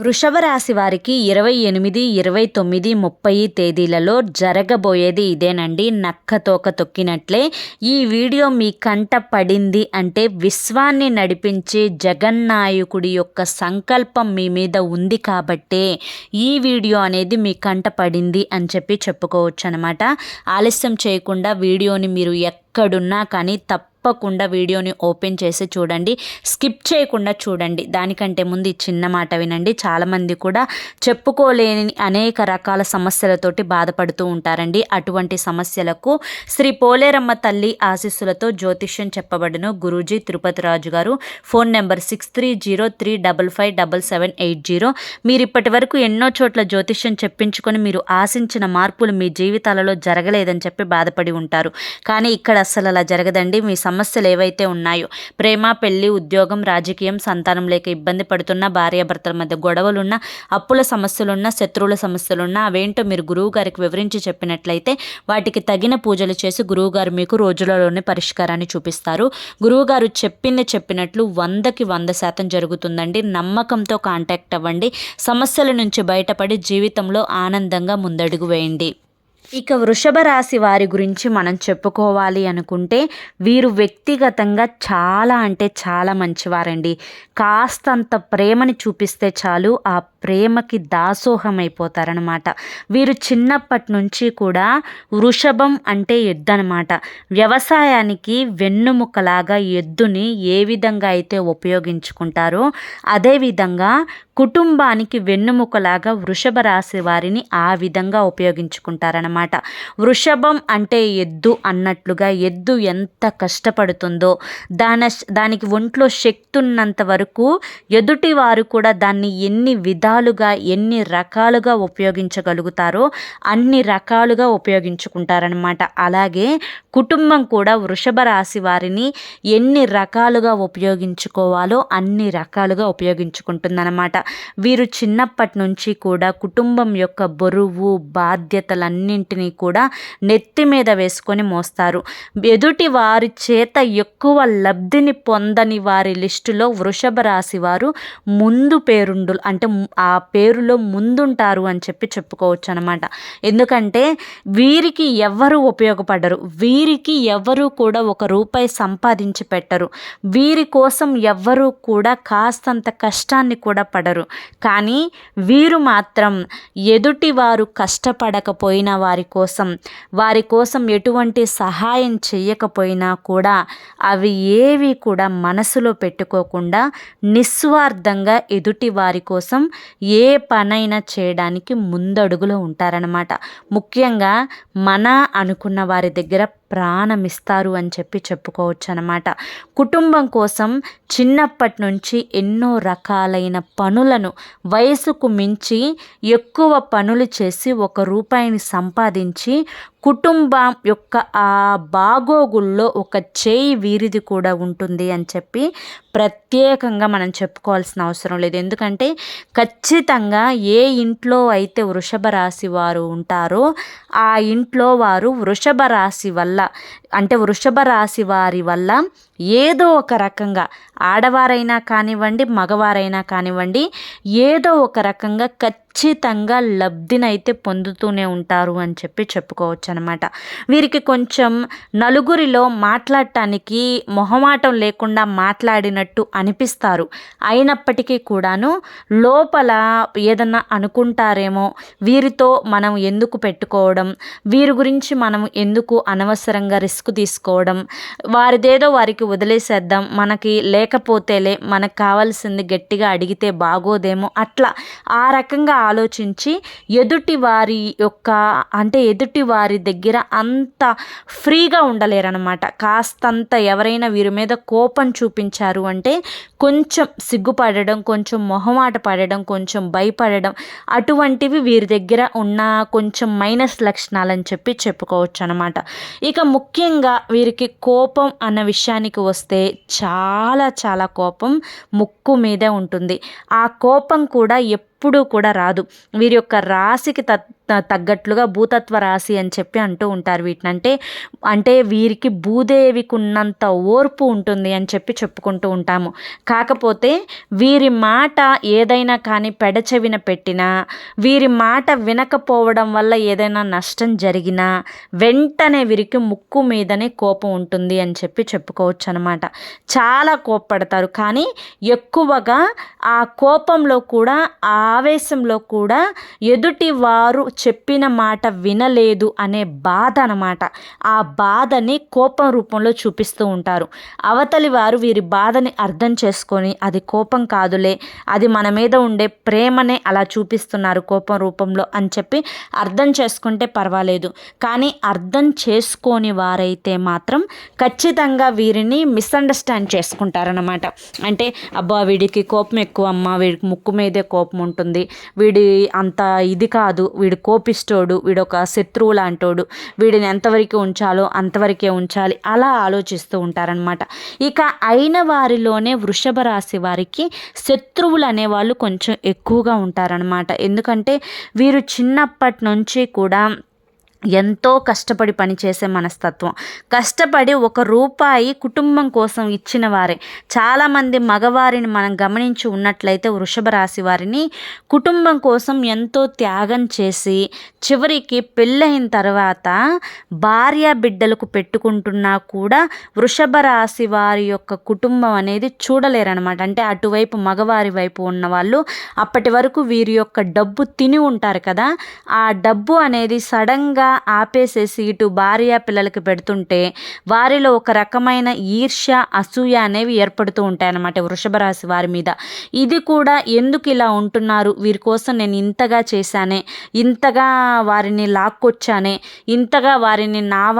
వృషభ రాశి వారికి ఇరవై ఎనిమిది ఇరవై తొమ్మిది ముప్పై తేదీలలో జరగబోయేది ఇదేనండి. నక్క తోక తొక్కినట్లే. ఈ వీడియో మీ కంట పడింది అంటే విశ్వాన్ని నడిపించే జగన్నాయకుడి యొక్క సంకల్పం మీ మీద ఉంది కాబట్టే ఈ వీడియో అనేది మీ కంట పడింది అని చెప్పి చెప్పుకోవచ్చు అనమాట ఆలస్యం చేయకుండా వీడియోని మీరు ఎక్కడున్నా కానీ తప్ప తప్పకుండా వీడియోని ఓపెన్ చేసి చూడండి. స్కిప్ చేయకుండా చూడండి. దానికంటే ముందు ఈ చిన్న మాట వినండి. చాలామంది కూడా చెప్పుకోలేని అనేక రకాల సమస్యలతోటి బాధపడుతూ ఉంటారండి. అటువంటి సమస్యలకు శ్రీ పోలేరమ్మ తల్లి ఆశీస్సులతో జ్యోతిష్యం చెప్పబడిన. గురూజీ తిరుపతి రాజు గారు phone number six three zero three double five double seven eight zero మీరు ఇప్పటి వరకు ఎన్నో చోట్ల జ్యోతిష్యం చెప్పించుకొని మీరు ఆశించిన మార్పులు మీ జీవితాలలో జరగలేదని చెప్పి బాధపడి ఉంటారు. కానీ ఇక్కడ అసలు అలా జరగదండి. మీ సమస్యలు ఏవైతే ఉన్నాయో ప్రేమ పెళ్ళి ఉద్యోగం రాజకీయం సంతానం లేక ఇబ్బంది పడుతున్న భార్యాభర్తల మధ్య గొడవలున్న అప్పుల సమస్యలున్న శత్రువుల సమస్యలున్న అవేంటో మీరు గురువు గారికి వివరించి చెప్పినట్లయితే వాటికి తగిన పూజలు చేసి గురువుగారు మీకు రోజులలోనే పరిష్కారాన్ని చూపిస్తారు. గురువుగారు చెప్పింది చెప్పినట్లు వందకి వంద శాతం జరుగుతుందండి. నమ్మకంతో కాంటాక్ట్ అవ్వండి. సమస్యల నుంచి బయటపడి జీవితంలో ఆనందంగా ముందడుగు వేయండి. ఇక వృషభ రాశి వారి గురించి మనం చెప్పుకోవాలి అనుకుంటే వీరు వ్యక్తిగతంగా చాలా అంటే చాలా మంచివారండి. కాస్తంత ప్రేమని చూపిస్తే చాలు ఆ ప్రేమకి దాసోహం అయిపోతారనమాట వీరు చిన్నప్పటి నుంచి కూడా వృషభం అంటే ఎద్దు అనమాట వ్యవసాయానికి వెన్నుముకలాగా ఎద్దుని ఏ విధంగా అయితే ఉపయోగించుకుంటారో అదేవిధంగా కుటుంబానికి వెన్నుముకలాగా వృషభ రాశి వారిని ఆ విధంగా ఉపయోగించుకుంటారనమాట వృషభం అంటే ఎద్దు అన్నట్లుగా ఎద్దు ఎంత కష్టపడుతుందో దాని దానికి ఒంట్లో శక్తి ఉన్నంత వరకు ఎదుటి వారు కూడా దాన్ని ఎన్ని విధాలుగా ఎన్ని రకాలుగా ఉపయోగించగలుగుతారో అన్ని రకాలుగా ఉపయోగించుకుంటారనమాట అలాగే కుటుంబం కూడా వృషభ రాశి వారిని ఎన్ని రకాలుగా ఉపయోగించుకోవాలో అన్ని రకాలుగా ఉపయోగించుకుంటుందన్నమాట. వీరు చిన్నప్పటి నుంచి కూడా కుటుంబం యొక్క బరువు బాధ్యతలన్నింటినీ కూడా నెత్తి మీద వేసుకొని మోస్తారు. ఎదుటి వారి చేత ఎక్కువ లబ్ధిని పొందని వారి లిస్టులో వృషభ రాశి వారు ముందు పేరుండు అంటే ఆ పేరులో ముందుంటారు అని చెప్పి చెప్పుకోవచ్చు అనమాట ఎందుకంటే వీరికి ఎవరు ఉపయోగపడరు. వీరికి ఎవరు కూడా ఒక రూపాయి సంపాదించి పెట్టరు. వీరి కోసం ఎవ్వరూ కూడా కాస్తంత కష్టాన్ని కూడా పడరు. కానీ వీరు మాత్రం ఎదుటి వారు కష్టపడకపోయిన వారి కోసం. వారి కోసం ఎటువంటి సహాయం చేయకపోయినా కూడా అవి ఏవి కూడా మనసులో పెట్టుకోకుండా నిస్వార్థంగా ఎదుటి వారి కోసం ఏ పనైనా చేయడానికి ముందడుగులో ఉంటారనమాట ముఖ్యంగా మన అనుకున్న వారి దగ్గర ప్రాణమిస్తారు అని చెప్పి చెప్పుకోవచ్చు అనమాట కుటుంబం కోసం చిన్నప్పటి నుంచి ఎన్నో రకాలైన పనులను వయసుకు మించి ఎక్కువ పనులు చేసి ఒక రూపాయిని సంపాదించి కుటుంబం యొక్క ఆ బాగోగుల్లో ఒక చేయి వీరిది కూడా ఉంటుంది అని చెప్పి ప్రత్యేకంగా మనం చెప్పుకోవాల్సిన అవసరం లేదు. ఎందుకంటే ఖచ్చితంగా ఏ ఇంట్లో అయితే వృషభ రాశి వారు ఉంటారో ఆ ఇంట్లో వారు వృషభ రాశి వల్ల అంటే వృషభ రాశి వారి వల్ల ఏదో ఒక రకంగా ఆడవారైనా కానివ్వండి మగవారైనా కానివ్వండి ఏదో ఒక రకంగా ఖచ్చితంగా లబ్ధినైతే పొందుతూనే ఉంటారు అని చెప్పి చెప్పుకోవచ్చు అనమాట వీరికి కొంచెం నలుగురిలో మాట్లాడటానికి మొహమాటం లేకుండా మాట్లాడినట్టు అనిపిస్తారు. అయినప్పటికీ కూడాను లోపల ఏదన్నా అనుకుంటారేమో వీరితో మనం ఎందుకు పెట్టుకోవడం వీరి గురించి మనం ఎందుకు అనవసరంగా రిస్క్ తీసుకోవడం వారిదేదో వారికి వదిలేసేద్దాం మనకి లేకపోతేలే మనకు కావాల్సింది గట్టిగా అడిగితే బాగోదేమో అట్లా ఆ రకంగా ఆలోచించి ఎదుటి వారి యొక్క అంటే ఎదుటి వారి దగ్గర అంత ఫ్రీగా ఉండలేరనమాట కాస్తంత ఎవరైనా వీరి మీద కోపం చూపించారు అంటే కొంచెం సిగ్గుపడడం కొంచెం మొహమాట పడడం కొంచెం భయపడడం అటువంటివి వీరి దగ్గర ఉన్న కొంచెం మైనస్ లక్షణాలని చెప్పి చెప్పుకోవచ్చు అనమాట ఇక ముఖ్యంగా ముఖ్యంగా వీరికి కోపం అన్న విషయానికి వస్తే చాలా చాలా కోపం ముక్కు మీదే ఉంటుంది. ఆ కోపం కూడా ఎప్పుడు కూడా రాదు. వీరి యొక్క రాశికి త- తగ్గట్లుగా భూతత్వ రాశి అని చెప్పి అంటూ ఉంటారు వీటిని. అంటే అంటే వీరికి భూదేవికి ఉన్నంత ఓర్పు ఉంటుంది అని చెప్పి చెప్పుకుంటూ ఉంటాము. కాకపోతే వీరి మాట ఏదైనా కానీ పెడచెవిన పెట్టినా వీరి మాట వినకపోవడం వల్ల ఏదైనా నష్టం జరిగినా వెంటనే వీరికి ముక్కు మీదనే కోపం ఉంటుంది అని చెప్పి చెప్పుకోవచ్చు అనమాట చాలా కోప్పడతారు. కానీ ఎక్కువగా ఆ కోపంలో కూడా ఆ ఆవేశంలో కూడా ఎదుటి వారు చెప్పిన మాట వినలేదు అనే బాధ అనమాట ఆ బాధని కోపం రూపంలో చూపిస్తూ ఉంటారు. అవతలి వారు వీరి బాధని అర్థం చేసుకొని అది కోపం కాదులే అది మన మీద ఉండే ప్రేమనే అలా చూపిస్తున్నారు కోపం రూపంలో అని చెప్పి అర్థం చేసుకుంటే పర్వాలేదు. కానీ అర్థం చేసుకోని వారైతే మాత్రం ఖచ్చితంగా వీరిని మిస్అండర్స్టాండ్ చేసుకుంటారనమాట అంటే అబ్బా వీడికి కోపం ఎక్కువ అమ్మ వీడికి ముక్కు మీదే కోపం ఉంటుంది? ఉంటుంది. వీడి అంత ఇది కాదు. వీడు కోపిస్తోడు వీడు ఒక శత్రువు లాంటోడు. వీడిని ఎంతవరకు ఉంచాలో అంతవరకే ఉంచాలి. అలా ఆలోచిస్తూ ఉంటారనమాట ఇక అయిన వారిలోనే వృషభ రాశి వారికి శత్రువులు అనేవాళ్ళు కొంచెం ఎక్కువగా ఉంటారనమాట ఎందుకంటే వీరు చిన్నప్పటి నుంచి కూడా ఎంతో కష్టపడి పనిచేసే మనస్తత్వం. కష్టపడి ఒక రూపాయి కుటుంబం కోసం ఇచ్చిన వారే. చాలామంది మగవారిని మనం గమనించి ఉన్నట్లయితే వృషభ రాశి వారిని కుటుంబం కోసం ఎంతో త్యాగం చేసి చివరికి పెళ్ళైన తర్వాత భార్య బిడ్డలకు పెట్టుకుంటున్నా కూడా వృషభ రాశి వారి యొక్క కుటుంబం అనేది చూడలేరనమాట అంటే అటువైపు మగవారి వైపు ఉన్న వాళ్ళు అప్పటి వరకు వీరి యొక్క డబ్బు తిని ఉంటారు కదా. ఆ డబ్బు అనేది సడన్గా ఆపేసేసి ఇటు భార్య పిల్లలకి పెడుతుంటే వారిలో ఒక రకమైన ఈర్ష్య అసూయ అనేవి ఏర్పడుతూ ఉంటాయన్నమాట వృషభ రాశి వారి మీద. ఇది కూడా ఎందుకు ఇలా ఉంటున్నారు? వీరి కోసం నేను ఇంతగా చేశానే ఇంతగా వారిని లాక్కొచ్చానే ఇంతగా వారిని నా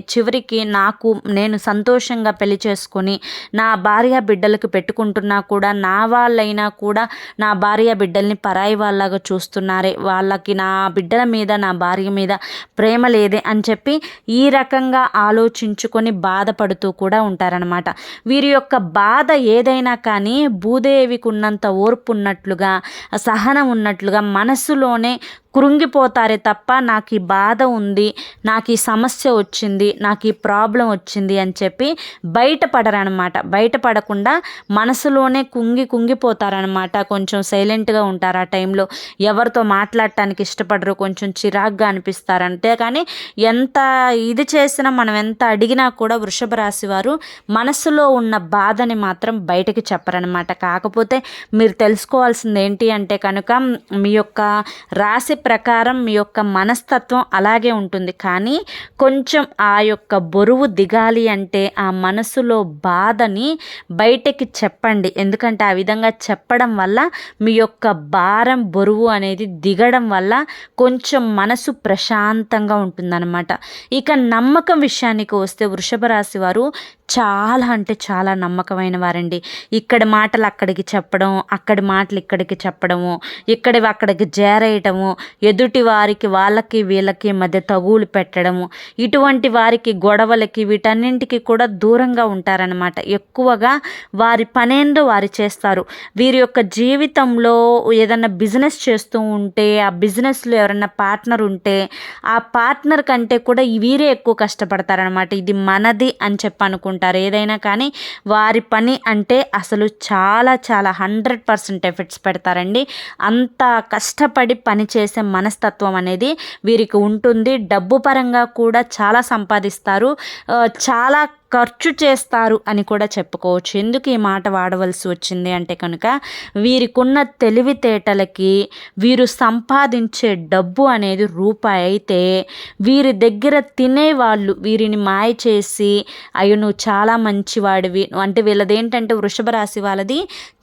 చివరికి నాకు నేను సంతోషంగా పెళ్ళి చేసుకొని నా భార్య బిడ్డలకు పెట్టుకుంటున్నా కూడా నా వాళ్ళైనా కూడా నా భార్య బిడ్డల్ని పరాయి వాళ్ళగా చూస్తున్నారే. వాళ్ళకి నా బిడ్డల మీద నా భార్య మీద ప్రేమ లేదే అని చెప్పి ఈ రకంగా ఆలోచించుకొని బాధపడుతూ కూడా ఉంటారనమాట వీరి యొక్క బాధ ఏదైనా కానీ భూదేవికి ఉన్నంత ఓర్పు ఉన్నట్లుగా సహనం ఉన్నట్లుగా మనసులోనే కృంగిపోతారే తప్ప నాకు ఈ బాధ ఉంది నాకు ఈ సమస్య వచ్చింది నాకు ఈ ప్రాబ్లం వచ్చింది అని చెప్పి బయటపడరనమాట. బయటపడకుండా మనసులోనే కుంగి కుంగిపోతారనమాట. కొంచెం సైలెంట్గా ఉంటారు ఆ టైంలో. ఎవరితో మాట్లాడటానికి ఇష్టపడరు కొంచెం చిరాగ్గా అనిపిస్తారు. అంతేకాని ఎంత ఇది చేసినా మనం ఎంత అడిగినా కూడా వృషభ రాశి వారు మనసులో ఉన్న బాధని మాత్రం బయటకి చెప్పరనమాట. కాకపోతే మీరు తెలుసుకోవాల్సింది ఏంటి అంటే కనుక మీ యొక్క రాశి ప్రకారం మీ యొక్క మనస్తత్వం అలాగే ఉంటుంది. కానీ కొంచెం ఆ యొక్క బరువు దిగాలి అంటే ఆ మనసులో బాధని బయటకి చెప్పండి. ఎందుకంటే ఆ విధంగా చెప్పడం వల్ల మీ యొక్క భారం బరువు అనేది దిగడం వల్ల కొంచెం మనసు ప్రశాంతంగా ఉంటుందన్నమాట. ఇక నమ్మకం విషయానికి వస్తే వృషభ రాశి వారు చాలా అంటే చాలా నమ్మకమైన వారండి. ఇక్కడి మాటలు అక్కడికి చెప్పడం అక్కడి మాటలు ఇక్కడికి చెప్పడము ఇక్కడివి అక్కడికి చేరేయటము ఎదుటి వారికి వాళ్ళకి వీళ్ళకి మధ్య తగులు పెట్టడము ఇటువంటి వారికి గొడవలకి వీటన్నింటికి కూడా దూరంగా ఉంటారనమాట ఎక్కువగా వారి పనేందో వారు చేస్తారు. వీరి యొక్క జీవితంలో ఏదైనా బిజినెస్ చేస్తూ ఉంటే ఆ బిజినెస్లో ఎవరైనా పార్ట్నర్ ఉంటే ఆ పార్ట్నర్ కంటే కూడా వీరే ఎక్కువ కష్టపడతారనమాట ఇది మనది అని చెప్పి అనుకుంటారు ఏదైనా కానీ వారి పని అంటే అసలు చాలా చాలా హండ్రెడ్ పర్సెంట్ ఎఫర్ట్స్ పెడతారండి. అంత కష్టపడి పనిచేసే మనస్తత్వం అనేది వీరికి ఉంటుంది. డబ్బు పరంగా కూడా చాలా సంపాదిస్తారు. చాలా ఖర్చు చేస్తారు అని కూడా చెప్పుకోవచ్చు. ఎందుకు ఈ మాట వాడవలసి వచ్చింది అంటే కనుక వీరికున్న తెలివితేటలకి వీరు సంపాదించే డబ్బు అనేది రూపాయి అయితే వీరి దగ్గర తినేవాళ్ళు వీరిని మాయ చేసి అయ్యో నువ్వు చాలా మంచివాడివి. అంటే వీళ్ళది ఏంటంటే వృషభ రాశి వాళ్ళది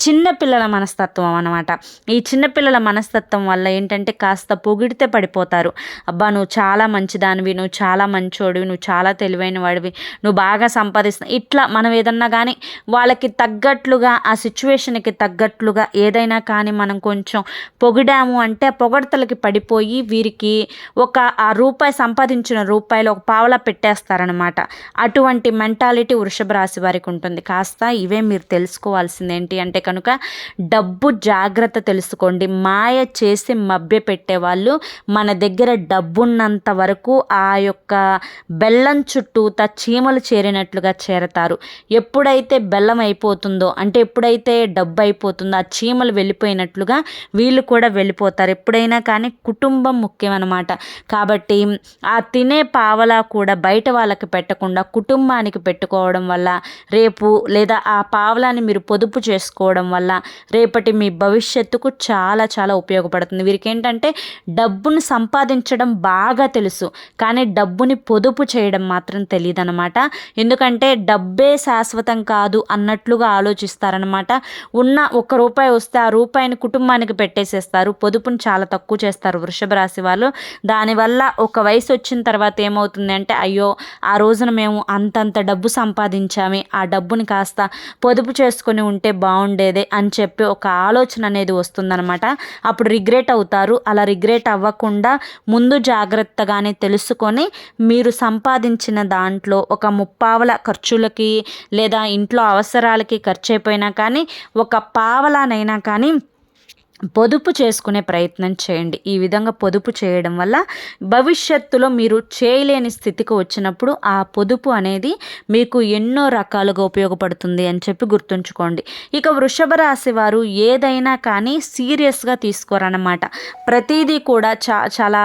చిన్నపిల్లల మనస్తత్వం అనమాట ఈ చిన్నపిల్లల మనస్తత్వం వల్ల ఏంటంటే కాస్త పొగిడితే పడిపోతారు. అబ్బా నువ్వు చాలా మంచిదానివి నువ్వు చాలా మంచోడివి నువ్వు చాలా తెలివైన వాడివి నువ్వు బాగా సంపాదిస్తున్నాం. ఇట్లా మనం ఏదన్నా కానీ వాళ్ళకి తగ్గట్లుగా ఆ సిచ్యువేషన్కి తగ్గట్లుగా ఏదైనా కానీ మనం కొంచెం పొగిడాము అంటే ఆ పొగడతలకి పడిపోయి వీరికి ఒక ఆ రూపాయి సంపాదించిన రూపాయలు ఒక పావలా పెట్టేస్తారనమాట అటువంటి మెంటాలిటీ వృషభ రాశి వారికి ఉంటుంది. కాస్త ఇవే మీరు తెలుసుకోవాల్సింది ఏంటి అంటే కనుక డబ్బు జాగ్రత్త తెలుసుకోండి. మాయ చేసి మభ్య పెట్టేవాళ్ళు మన దగ్గర డబ్బున్నంత వరకు ఆ యొక్క బెల్లం చుట్టూత చీమలు చేరినట్లుగా చేరతారు. ఎప్పుడైతే బెల్లం అయిపోతుందో అంటే ఎప్పుడైతే డబ్బు అయిపోతుందో ఆ చీమలు వెళ్ళిపోయినట్లుగా వీళ్ళు కూడా వెళ్ళిపోతారు. ఎప్పుడైనా కానీ కుటుంబం ముఖ్యం అనమాట కాబట్టి ఆ తినే పావలా కూడా బయట వాళ్ళకి పెట్టకుండా కుటుంబానికి పెట్టుకోవడం వల్ల రేపు లేదా ఆ పావలాన్ని మీరు పొదుపు చేసుకోవడం వల్ల రేపటి మీ భవిష్యత్తుకు చాలా చాలా ఉపయోగపడుతుంది. వీరికి ఏంటంటే డబ్బును సంపాదించడం బాగా తెలుసు కానీ డబ్బుని పొదుపు చేయడం మాత్రం తెలియదు అనమాట ఎందుకంటే డబ్బే శాశ్వతం కాదు అన్నట్లుగా ఆలోచిస్తారనమాట ఉన్న ఒక రూపాయి వస్తే ఆ రూపాయిని కుటుంబానికి పెట్టేసేస్తారు. పొదుపును చాలా తక్కువ చేస్తారు వృషభ రాశి వాళ్ళు. దానివల్ల ఒక వయసు వచ్చిన తర్వాత ఏమవుతుంది అంటే అయ్యో ఆ రోజున మేము అంతంత డబ్బు సంపాదించామే. ఆ డబ్బుని కాస్త పొదుపు చేసుకొని ఉంటే బాగుండేదే అని చెప్పి ఒక ఆలోచన అనేది వస్తుందనమాట అప్పుడు రిగ్రెట్ అవుతారు. అలా రిగ్రెట్ అవ్వకుండా ముందు జాగ్రత్తగానే తెలుసుకొని మీరు సంపాదించిన దాంట్లో ఒక ముప్పా పావల ఖర్చులకి లేదా ఇంట్లో అవసరాలకి ఖర్చు అయిపోయినా కానీ ఒక పావలానైనా కానీ పొదుపు చేసుకునే ప్రయత్నం చేయండి. ఈ విధంగా పొదుపు చేయడం వల్ల భవిష్యత్తులో మీరు చేయలేని స్థితికి వచ్చినప్పుడు ఆ పొదుపు అనేది మీకు ఎన్నో రకాలుగా ఉపయోగపడుతుంది అని చెప్పి గుర్తుంచుకోండి. ఇక వృషభ రాశి వారు ఏదైనా కానీ సీరియస్గా తీసుకోరన్నమాట. ప్రతిదీ కూడా చా చాలా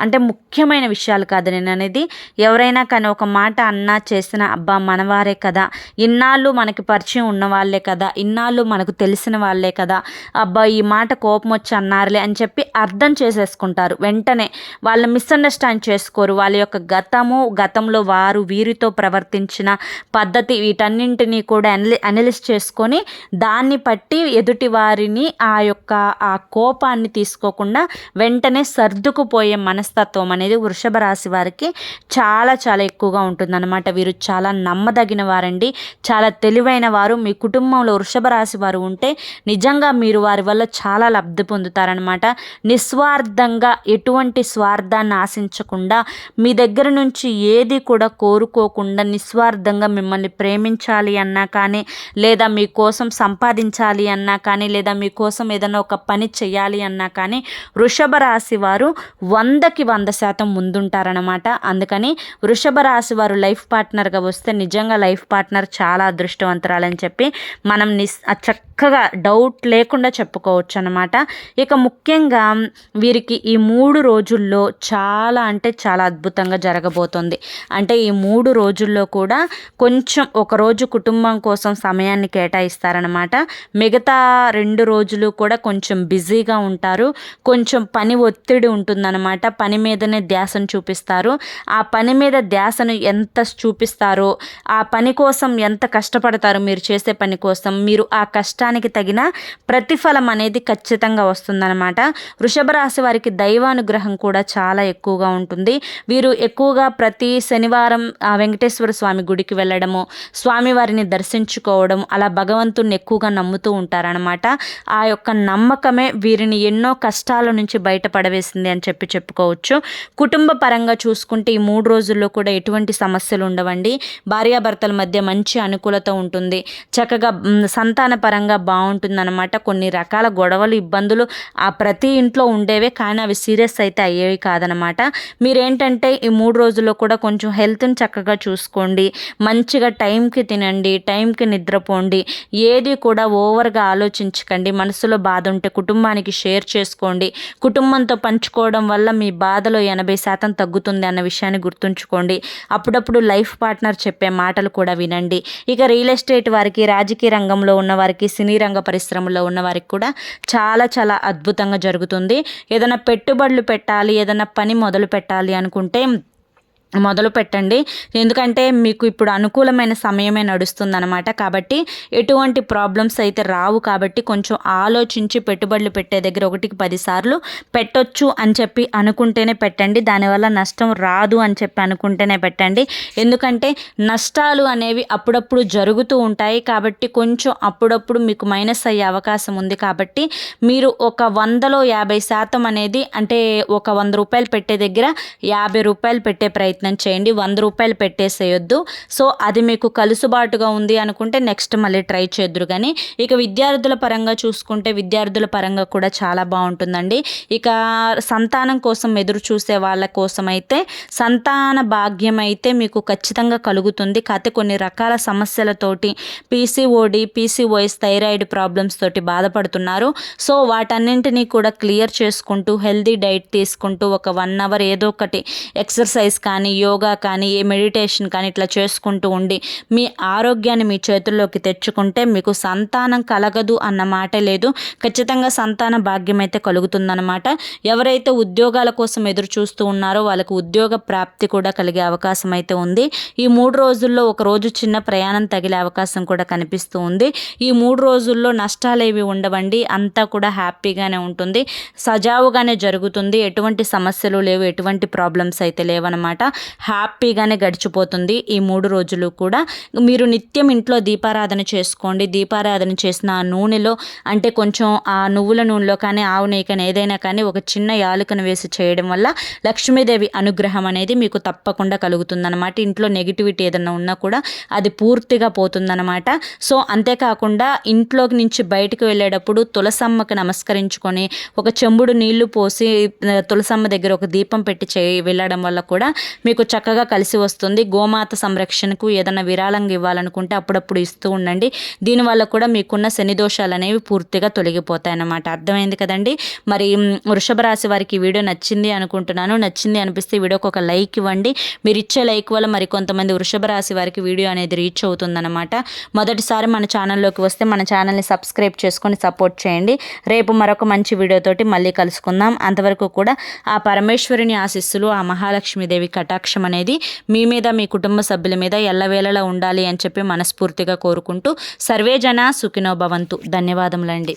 అంటే ముఖ్యమైన విషయాలు కాదు. నేను అనేది ఎవరైనా కానీ ఒక మాట అన్నా చేసిన అబ్బా మనవారే కదా. ఇన్నాళ్ళు మనకి పరిచయం ఉన్న వాళ్ళే కదా. ఇన్నాళ్ళు మనకు తెలిసిన వాళ్ళే కదా. అబ్బా ఈ మాట కోపం వచ్చి అన్నారులే అని చెప్పి అర్థం చేసేసుకుంటారు. వెంటనే వాళ్ళు మిస్అండర్స్టాండ్ చేసుకోరు. వాళ్ళ యొక్క గతము గతంలో వారు వీరితో ప్రవర్తించిన పద్ధతి వీటన్నింటినీ కూడా అనలి అనలిస్ చేసుకొని దాన్ని బట్టి ఎదుటి వారిని ఆ యొక్క ఆ కోపాన్ని తీసుకోకుండా వెంటనే సర్దుకుపోయే మనస్తత్వం అనేది వృషభ రాశి వారికి చాలా చాలా ఎక్కువగా ఉంటుందన్నమాట. వీరు చాలా నమ్మదగిన వారండి. చాలా తెలివైన వారు. మీ కుటుంబంలో వృషభ రాశి వారు ఉంటే నిజంగా మీరు వారి వల్ల చాలా లబ్ధి పొందుతారనమాట నిస్వార్థంగా ఎటువంటి స్వార్థాన్ని ఆశించకుండా మీ దగ్గర నుంచి ఏది కూడా కోరుకోకుండా నిస్వార్థంగా మిమ్మల్ని ప్రేమించాలి అన్నా కానీ లేదా మీకోసం సంపాదించాలి అన్నా కానీ లేదా మీకోసం ఏదైనా ఒక పని చేయాలి అన్నా కానీ వృషభ రాశి వారు వందకి వంద శాతం ముందుంటారనమాట అందుకని వృషభ రాశి వారు లైఫ్ పార్ట్నర్గా వస్తే నిజంగా లైఫ్ పార్ట్నర్ చాలా అదృష్టవంతరాలని చెప్పి మనం నిస్ చక్కగా డౌట్ లేకుండా చెప్పుకోవచ్చు అనమాట ఇక ముఖ్యంగా వీరికి ఈ మూడు రోజుల్లో చాలా అంటే చాలా అద్భుతంగా జరగబోతుంది. అంటే ఈ మూడు రోజుల్లో కూడా కొంచెం ఒకరోజు కుటుంబం కోసం సమయాన్ని కేటాయిస్తారనమాట మిగతా రెండు రోజులు కూడా కొంచెం బిజీగా ఉంటారు. కొంచెం పని ఒత్తిడి ఉంటుందన్నమాట. పని మీదనే ధ్యాసను చూపిస్తారు. ఆ పని మీద ధ్యాసను ఎంత చూపిస్తారో ఆ పని కోసం ఎంత కష్టపడతారో మీరు చేసే పని కోసం మీరు ఆ కష్టానికి తగిన ప్రతిఫలం అనేది ఖచ్చితంగా వస్తుందన్నమాట. వృషభ రాశి వారికి దైవానుగ్రహం కూడా చాలా ఎక్కువగా ఉంటుంది. వీరు ఎక్కువగా ప్రతి శనివారం ఆ వెంకటేశ్వర స్వామి గుడికి వెళ్ళడము స్వామివారిని దర్శించుకోవడం అలా భగవంతుణ్ణి ఎక్కువగా నమ్ముతూ ఉంటారనమాట ఆ యొక్క నమ్మకమే వీరిని ఎన్నో కష్టాల నుంచి బయటపడవేసింది అని చెప్పి చెప్పుకోవచ్చు. కుటుంబ పరంగా చూసుకుంటే ఈ మూడు రోజుల్లో కూడా ఎటువంటి సమస్యలు ఉండవండి. భార్యాభర్తల మధ్య మంచి అనుకూలత ఉంటుంది. చక్కగా సంతాన పరంగా బాగుంటుందన్నమాట. కొన్ని రకాల గొడవలు ఇబ్బందులు ఆ ప్రతి ఇంట్లో ఉండేవే కానీ అవి సీరియస్ అయితే అయ్యేవి కాదనమాట మీరేంటంటే ఈ మూడు రోజుల్లో కూడా కొంచెం హెల్త్ని చక్కగా చూసుకోండి. మంచిగా టైంకి తినండి టైంకి నిద్రపోండి. ఏది కూడా ఓవర్గా ఆలోచించకండి. మనసులో బాధ ఉంటే కుటుంబానికి షేర్ చేసుకోండి. కుటుంబంతో పంచుకోవడం వల్ల మీ బాధలో ఎనభై శాతం తగ్గుతుంది అన్న విషయాన్ని గుర్తుంచుకోండి. అప్పుడప్పుడు లైఫ్ పార్ట్నర్ చెప్పే మాటలు కూడా వినండి. ఇక రియల్ ఎస్టేట్ వారికి రాజకీయ రంగంలో ఉన్న వారికి సినీ రంగ పరిశ్రమలో ఉన్న వారికి కూడా చాలా చాలా అద్భుతంగా జరుగుతుంది. ఏదైనా పెట్టుబడులు పెట్టాలి ఏదైనా పని మొదలు పెట్టాలి అనుకుంటే మొదలు పెట్టండి. ఎందుకంటే మీకు ఇప్పుడు అనుకూలమైన సమయమే నడుస్తుందన్నమాట. కాబట్టి ఎటువంటి ప్రాబ్లమ్స్ అయితే రావు. కాబట్టి కొంచెం ఆలోచించి పెట్టుబడులు పెట్టే దగ్గర ఒకటికి పదిసార్లు పెట్టొచ్చు అని చెప్పి అనుకుంటేనే పెట్టండి. దానివల్ల నష్టం రాదు అని చెప్పి అనుకుంటేనే పెట్టండి. ఎందుకంటే నష్టాలు అనేవి అప్పుడప్పుడు జరుగుతూ ఉంటాయి. కాబట్టి కొంచెం అప్పుడప్పుడు మీకు మైనస్ అయ్యే అవకాశం ఉంది. కాబట్టి మీరు ఒక వందలో యాభై శాతం అనేది అంటే ఒక వంద రూపాయలు పెట్టే దగ్గర యాభై రూపాయలు పెట్టే ప్రయత్నం చేయండి. వంద రూపాయలు పెట్టేసేయొద్దు. సో అది మీకు కలుసుబాటుగా ఉంది అనుకుంటే నెక్స్ట్ మళ్ళీ ట్రై చేద్దరు కానీ ఇక విద్యార్థుల పరంగా చూసుకుంటే విద్యార్థుల పరంగా కూడా చాలా బాగుంటుందండి. ఇక సంతానం కోసం ఎదురు చూసే వాళ్ళ కోసం అయితే సంతాన భాగ్యం అయితే మీకు ఖచ్చితంగా కలుగుతుంది. కాకపోతే కొన్ని రకాల సమస్యలతోటి పీసీఓడి పీసీఓఎస్ థైరాయిడ్ ప్రాబ్లమ్స్ తోటి బాధపడుతున్నారు. సో వాటన్నింటినీ కూడా క్లియర్ చేసుకుంటూ హెల్దీ డైట్ తీసుకుంటూ ఒక వన్ అవర్ ఏదో ఒకటి ఎక్సర్సైజ్ కానీ యోగా కానీ ఏ మెడిటేషన్ కానీ ఇట్లా చేసుకుంటూ ఉండి మీ ఆరోగ్యాన్ని మీ చేతుల్లోకి తెచ్చుకుంటే మీకు సంతానం కలగదు అన్న మాట లేదు. ఖచ్చితంగా సంతాన భాగ్యం అయితే కలుగుతుందన్నమాట. ఎవరైతే ఉద్యోగాల కోసం ఎదురు చూస్తూ ఉన్నారో వాళ్ళకు ఉద్యోగ ప్రాప్తి కూడా కలిగే అవకాశం అయితే ఉంది. ఈ మూడు రోజుల్లో ఒక రోజు చిన్న ప్రయాణం తగిలే అవకాశం కూడా కనిపిస్తూ ఉంది. ఈ మూడు రోజుల్లో నష్టాలు ఏవి ఉండవండి. అంతా కూడా హ్యాపీగానే ఉంటుంది. సజావుగానే జరుగుతుంది. ఎటువంటి సమస్యలు లేవు. ఎటువంటి ప్రాబ్లమ్స్ అయితే లేవన్నమాట. హ్యాపీగానే గడిచిపోతుంది ఈ మూడు రోజులు కూడా. మీరు నిత్యం ఇంట్లో దీపారాధన చేసుకోండి. దీపారాధన చేసిన ఆ నూనెలో అంటే కొంచెం ఆ నువ్వుల నూనెలో కానీ ఆవు నెయ్యి కానీ ఏదైనా కానీ ఒక చిన్న యాలుకను వేసి చేయడం వల్ల లక్ష్మీదేవి అనుగ్రహం అనేది మీకు తప్పకుండా కలుగుతుందన్నమాట. ఇంట్లో నెగిటివిటీ ఏదైనా ఉన్నా కూడా అది పూర్తిగా పోతుందన్నమాట. సో అంతేకాకుండా ఇంట్లోకి నుంచి బయటకు వెళ్ళేటప్పుడు తులసమ్మకి నమస్కరించుకొని ఒక చెంబుడు నీళ్ళు పోసి తులసమ్మ దగ్గర ఒక దీపం పెట్టి చే వెళ్ళడం వల్ల కూడా మీకు చక్కగా కలిసి వస్తుంది. గోమాత సంరక్షణకు ఏదైనా విరాళంగా ఇవ్వాలనుకుంటే అప్పుడప్పుడు ఇస్తూ ఉండండి. దీనివల్ల కూడా మీకున్న శని దోషాలు అనేవి పూర్తిగా తొలగిపోతాయి అన్నమాట. అర్థమైంది కదండి? మరి వృషభ రాశి వారికి వీడియో నచ్చింది అనుకుంటున్నాను. నచ్చింది అనిపిస్తే వీడియోకి ఒక లైక్ ఇవ్వండి. మీరు ఇచ్చే లైక్ వల్ల మరి కొంతమంది వృషభ రాశి వారికి వీడియో అనేది రీచ్ అవుతుందన్నమాట. మొదటిసారి మన ఛానల్లోకి వస్తే మన ఛానల్ని సబ్స్క్రైబ్ చేసుకొని సపోర్ట్ చేయండి. రేపు మరొక మంచి వీడియోతోటి మళ్ళీ కలుసుకుందాం. అంతవరకు కూడా ఆ పరమేశ్వరుని ఆశిస్సులు ఆ మహాలక్ష్మీదేవి కటాక్షం అనేది మీ మీద మీ కుటుంబ సభ్యుల మీద ఎల్లవేళలా ఉండాలి అని చెప్పి మనస్ఫూర్తిగా కోరుకుంటూ సర్వేజన సుఖినో భవంతు. ధన్యవాదములండి.